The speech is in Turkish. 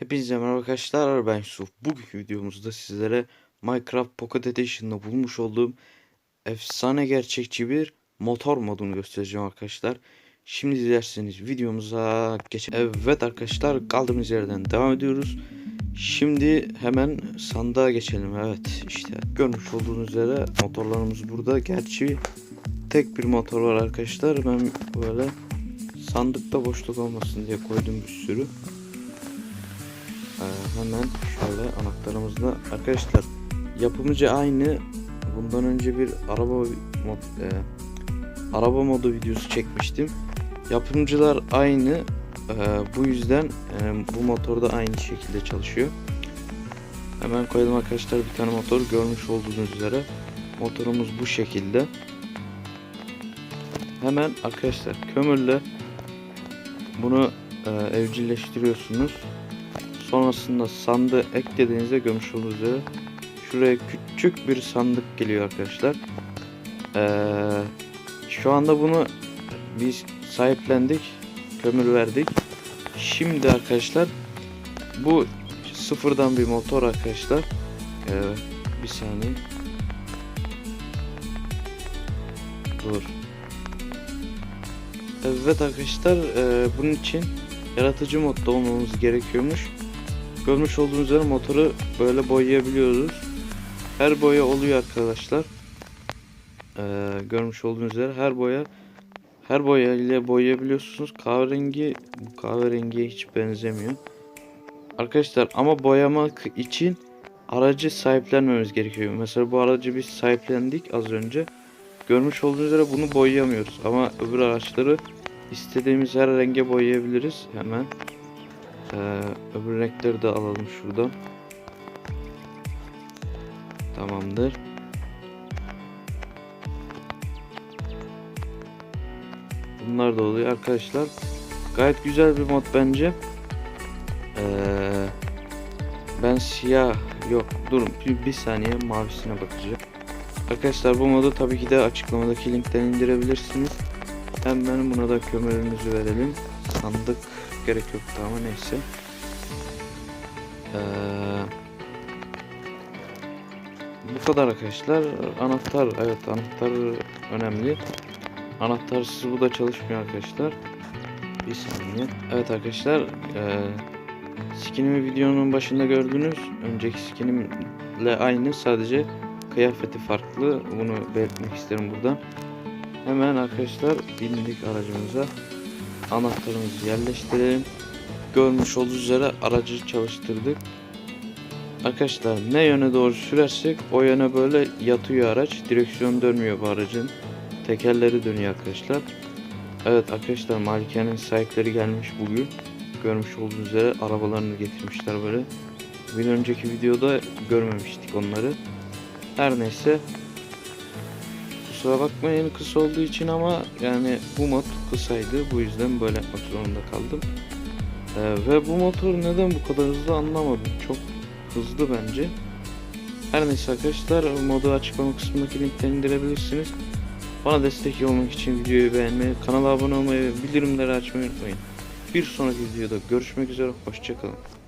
Hepinize merhaba arkadaşlar ben Yusuf. Bugünkü videomuzda sizlere Minecraft Pocket Edition'da bulmuş olduğum efsane gerçekçi bir motor modunu göstereceğim arkadaşlar. Şimdi dilerseniz videomuza geçelim. Evet arkadaşlar kaldığımız yerden devam ediyoruz. Şimdi hemen sandığa geçelim. Evet işte görmüş olduğunuz üzere motorlarımız burada. Gerçi tek bir motor var arkadaşlar. Ben böyle sandıkta boşluk olmasın diye koydum bir sürü. Ee, hemen şöyle anahtarımızla. Arkadaşlar yapımcı aynı. Bundan önce bir araba mod, e, araba modu videosu çekmiştim. Yapımcılar aynı. Ee, bu yüzden e, bu motor da aynı şekilde çalışıyor. Hemen koyalım arkadaşlar bir tane motor. Görmüş olduğunuz üzere motorumuz bu şekilde. Hemen arkadaşlar kömürle bunu e, evcilleştiriyorsunuz Sonrasında sandığı eklediğinizde görmüş üzere şuraya küçük bir sandık geliyor arkadaşlar. Ee, şu anda bunu biz sahiplendik. Kömür verdik. Şimdi arkadaşlar bu sıfırdan bir motor arkadaşlar. Ee, bir saniye. Dur. Evet arkadaşlar e, bunun için yaratıcı modda olmamız gerekiyormuş. Görmüş olduğunuz üzere motoru böyle boyayabiliyoruz. Her boya oluyor arkadaşlar. Ee, görmüş olduğunuz üzere her boya her boya ile boyayabiliyorsunuz. Kahverengi bu kahverengiye hiç benzemiyor. Arkadaşlar ama boyamak için aracı sahiplenmemiz gerekiyor. Mesela bu aracı biz sahiplendik az önce. Görmüş olduğunuz üzere bunu boyayamıyoruz ama öbür araçları istediğimiz her renge boyayabiliriz hemen. Ee, öbür renkleri de alalım şuradan. Tamamdır. Bunlar da oluyor arkadaşlar. Gayet güzel bir mod bence. Ee, ben siyah yok durun bir, bir saniye mavisine bakacağım. Arkadaşlar bu modu tabii ki de açıklamadaki linkten indirebilirsiniz. Hemen buna da kömürümüzü verelim. Sandık gerek yoktu ama neyse. Ee, bu kadar arkadaşlar. Anahtar evet anahtar önemli. Anahtarsız bu da çalışmıyor arkadaşlar. Bir saniye. Evet arkadaşlar. E, skinimi videonun başında gördünüz. Önceki skinimle aynı sadece kıyafeti farklı. Bunu belirtmek isterim buradan. Hemen arkadaşlar bindik aracımıza anahtarımızı yerleştirelim. Görmüş olduğunuz üzere aracı çalıştırdık. Arkadaşlar ne yöne doğru sürersek o yöne böyle yatıyor araç. Direksiyon dönmüyor bu aracın. Tekerleri dönüyor arkadaşlar. Evet arkadaşlar malikanenin sahipleri gelmiş bugün. Görmüş olduğunuz üzere arabalarını getirmişler böyle. Bir önceki videoda görmemiştik onları. Her neyse Kusura bakmayın kısa olduğu için ama yani bu mod kısaydı. Bu yüzden böyle yapmak zorunda kaldım. Ee, ve bu motor neden bu kadar hızlı anlamadım. Çok hızlı bence. Her neyse arkadaşlar modu açıklama kısmındaki linkten indirebilirsiniz. Bana destek olmak için videoyu beğenmeyi, kanala abone olmayı bildirimleri açmayı unutmayın. Bir sonraki videoda görüşmek üzere. Hoşçakalın.